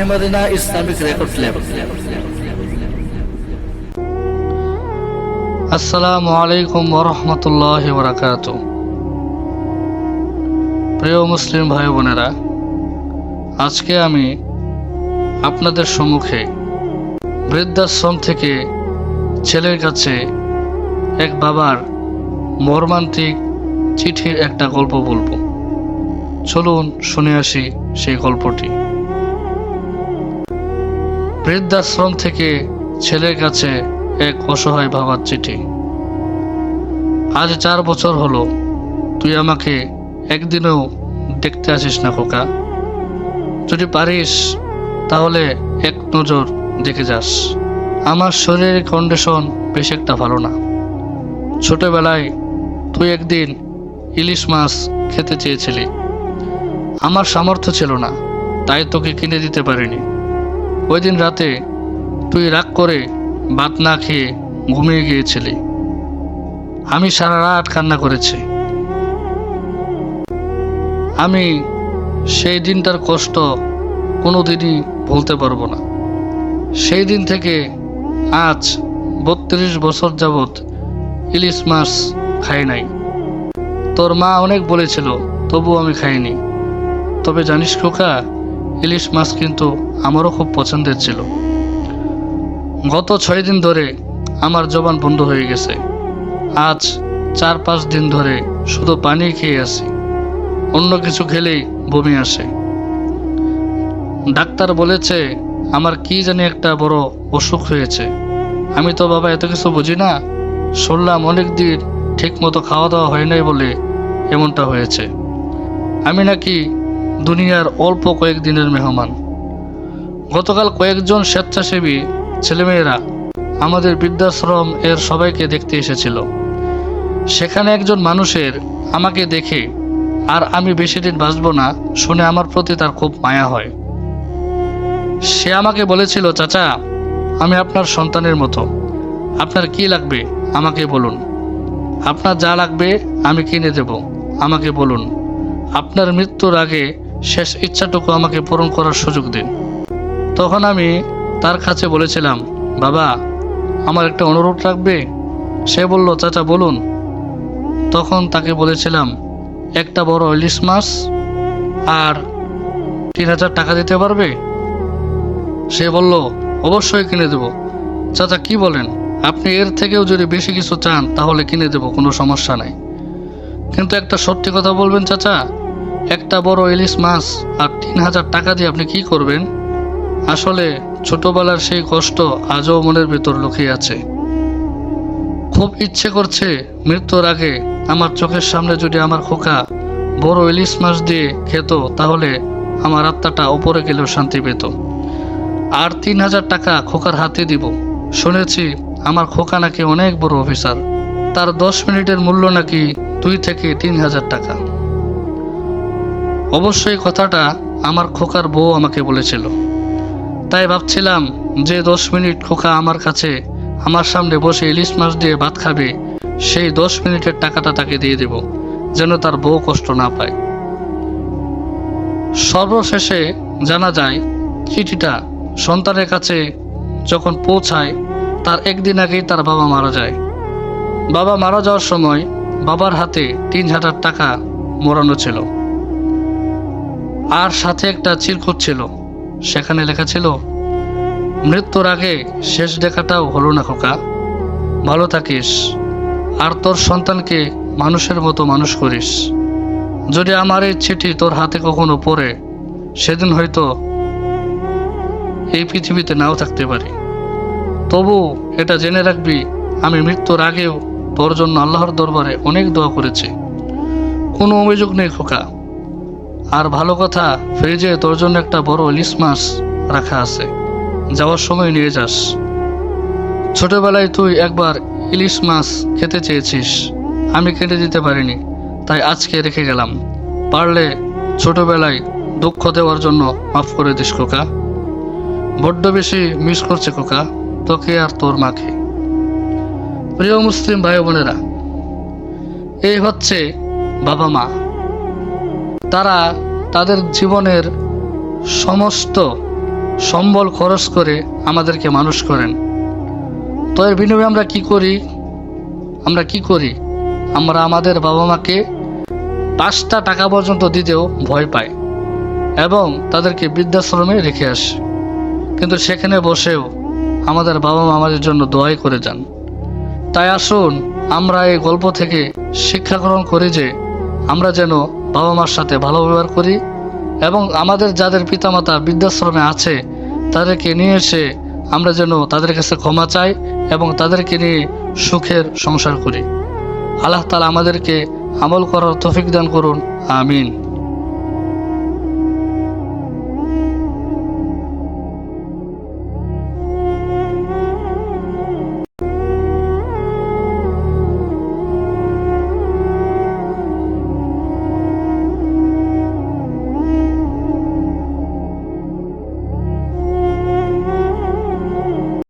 মেহেমাদিনা Islamic record level আসসালামু আলাইকুম ওরহমতুল্লাহ বরাকাত প্রিয় মুসলিম ভাই বোনেরা, আজকে আমি আপনাদের সম্মুখে বৃদ্ধাশ্রম থেকে ছেলের কাছে এক বাবার মর্মান্তিক চিঠির একটা গল্প বলব। চলুন শুনে আসি সেই গল্পটি। বৃদ্ধাশ্রম থেকে ছেলের কাছে এক অসহায় বাবার চিঠি। আজ চার বছর হলো, তুই আমাকে একদিনও দেখতে আসিস না খোকা। যদি পারিস, তাহলে এক নজর দেখে যাস। আমার শরীরের কন্ডিশন বেশ একটা ভালো না। ছোটবেলায় তুই একদিন ইলিশ মাছ খেতে চেয়েছিলি। আমার সামর্থ্য ছিল না, তাই তোকে কিনে দিতে পারিনি। ওই দিন রাতে তুই রাগ করে ভাত না খেয়ে ঘুমিয়ে গিয়েছিলি। আমি সারা রাত কান্না করেছি। আমি সেই দিনটার কষ্ট কোনোদিনই ভুলতে পারব না। সেই দিন থেকে আজ বত্রিশ বছর যাবৎ ইলিশ মাছ খাই নাই। তোর মা অনেক বলেছিল তবু আমি খাইনি। তবে জানিস খোকা ইলিশ মাছ কিন্তু আমারও খুব পছন্দের ছিল। গত ছয় দিন ধরে আমার জবান বন্ধ হয়ে গেছে। আজ চার পাঁচ দিন ধরে শুধু পানি খেয়ে আসি অন্য কিছু খেলেই বমি আসে। ডাক্তার বলেছে, আমার কি জানি একটা বড় অসুখ হয়েছে। আমি তো বাবা এত কিছু বুঝি না। শুনলাম অনেক দিন ঠিক মতো খাওয়া দাওয়া হয় নাই বলে এমনটা হয়েছে। আমি নাকি দুনিয়ার অল্প কয়েকদিনের মেহমান। গতকাল কয়েকজন স্বেচ্ছাসেবী ছেলেমেয়েরা আমাদের বৃদ্ধাশ্রম এর সবাইকে দেখতে এসেছিল। সেখানে একজন মানুষের আমাকে দেখে, আর আমি বেশি দিন বাঁচব না শুনে আমার প্রতি তার খুব মায়া হয়। সে আমাকে বলেছিল, চাচা, আমি আপনার সন্তানের মতো। আপনার কি লাগবে আমাকে বলুন। আপনার যা লাগবে আমি কিনে দেব। আমাকে বলুন, আপনার মৃত্যুর আগে শেষ ইচ্ছাটুকু আমাকে পূরণ করার সুযোগ দিন। তখন আমি তার কাছে বলেছিলাম, বাবা, আমার একটা অনুরোধ রাখবে? সে বলল, চাচা, বলুন। তখন তাকে বলেছিলাম, একটা বড় ইলিশ মাছ আর তিন হাজার টাকা দিতে পারবে? সে বলল, অবশ্যই কিনে দেব। চাচা, কি বলেন? আপনি এর থেকেও যদি বেশি কিছু চান, তাহলে কিনে দেব, কোনো সমস্যা নাই। কিন্তু একটা সত্যি কথা বলবেন, চাচা একটা বড় ইলিশ মাছ আর তিন হাজার টাকা দিয়ে আপনি কি করবেন? আসলে ছোটবেলার সেই কষ্ট আজও মনের ভেতর লুকিয়ে আছে। খুব ইচ্ছে করছে মৃত্যুর আগে আমার চোখের সামনে যদি আমার খোকা বড় ইলিশ মাছ দিয়ে খেত, তাহলে আমার আত্মাটা ওপরে গেলেও শান্তি পেত। আর তিন হাজার টাকা খোকার হাতে দিব। শুনেছি আমার খোকা নাকি অনেক বড় অফিসার। তার দশ মিনিটের মূল্য নাকি দুই থেকে তিন হাজার টাকা। অবশ্যই কথাটা আমার খোকার বউ আমাকে বলেছিল। তাই ভাবছিলাম যে দশ মিনিট খোকা আমার কাছে আমার সামনে বসে ইলিশ মাছ দিয়ে ভাত খাবে, সেই দশ মিনিটের টাকাটা তাকে দিয়ে দেব, যেন তার বউ কষ্ট না পায়। সর্বশেষে জানা যায়, চিঠিটা সন্তানের কাছে যখন পৌঁছায়, তার একদিন আগেই তার বাবা মারা যায়। বাবা মারা যাওয়ার সময় বাবার হাতে তিন হাজার টাকা মোড়ানো ছিল। আর সাথে একটা চিরকুট ছিল। সেখানে লেখা ছিল, মৃত্যুর আগে শেষ দেখাটাও হলো না খোকা। ভালো থাকিস। আর তোর সন্তানকে মানুষের মতো মানুষ করিস। যদি আমার এই চিঠি তোর হাতে কখনো পড়ে, সেদিন হয়তো এই পৃথিবীতে নাও থাকতে পারি। তবু এটা জেনে রাখবি, আমি মৃত্যুর আগেও তোর জন্য আল্লাহর দরবারে অনেক দোয়া করেছি। কোনো অভিযোগ নেই খোকা। আর ভালো কথা, ফ্রিজে তোর জন্য একটা বড় ইলিশ মাছ রাখা আছে। যাওয়ার সময় নিয়ে যাস। ছোটবেলায় তুই একবার ইলিশ মাছ খেতে চেয়েছিস। আমি কেটে দিতে পারিনি, তাই আজকে রেখে গেলাম। পারলে ছোটবেলায় দুঃখ দেওয়ার জন্য মাফ করে দিস, খোকা। বড্ড বেশি মিস করছে, খোকা, তোকে আর তোর মাকে। প্রিয় মুসলিম ভাই বোনেরা, এই হচ্ছে বাবা মা তারা তাদের জীবনের সমস্ত সম্বল খরচ করে আমাদেরকে মানুষ করেন। তো এর বিনিময়ে আমরা কি করি? আমরা কি করি? আমরা আমাদের বাবা মাকে পাঁচটা টাকা পর্যন্ত দিতেও ভয় পাই এবং তাদেরকে বৃদ্ধাশ্রমে রেখে আসি। কিন্তু সেখানে বসেও আমাদের বাবা মা আমাদের জন্য দোয়াই করে যান। তাই আসুন, আমরা এই গল্প থেকে শিক্ষা গ্রহণ করি যে আমরা যেন বাবা মার সাথে ভালো ব্যবহার করি এবং আমাদের যাদের পিতামাতা বৃদ্ধাশ্রমে আছে, তাদেরকে নিয়ে এসে আমরা যেন তাদের কাছে ক্ষমা চাই এবং তাদেরকে নিয়ে সুখের সংসার করি। আল্লাহ তালা আমাদেরকে আমল করার তফিক দান করুন। আমিন।